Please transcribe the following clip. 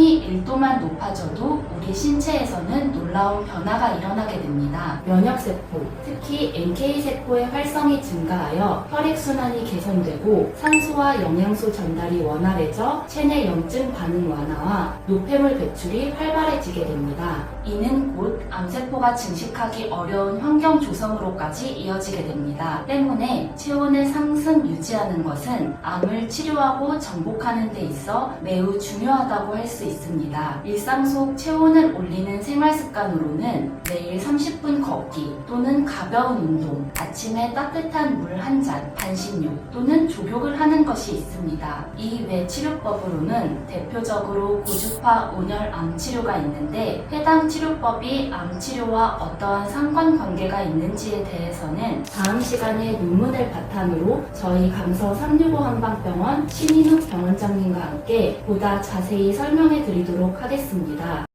1도만 높아져도 우리 신체에서는 놀라운 변화가 일어나게 됩니다. 면역세포, 특히 NK세포의 활성이 증가하여 혈액순환이 개선되고 산소와 영양소 전달이 원활해져 체내 염증 반응 완화와 노폐물 배출이 활발해지게 됩니다. 이는 곧 암세포가 증식하기 어려운 환경 조성으로까지 이어지게 됩니다. 때문에 체온을 상승 유지하는 것은 암을 치료하고 정복하는 데 있어 매우 중요하다고 할 수 있습니다. 일상 속 체온을 올리는 생활 습관으로는 매일 30분 걷기 또는 가벼운 운동, 아침에 따뜻한 물 한 잔, 반신욕 또는 족욕을 하는 것이 있습니다. 이 외 치료법으로는 대표적으로 고주파 온열 암 치료가 있는데 해당 치료법이 암 치료와 어떠한 상관관계가 있는지에 대해서는 다음 시간에 논문을 바탕으로 저희 강서 365 한방병원 신인욱 병원장님과 함께 보다 자세히 설명해 드리도록 하겠습니다.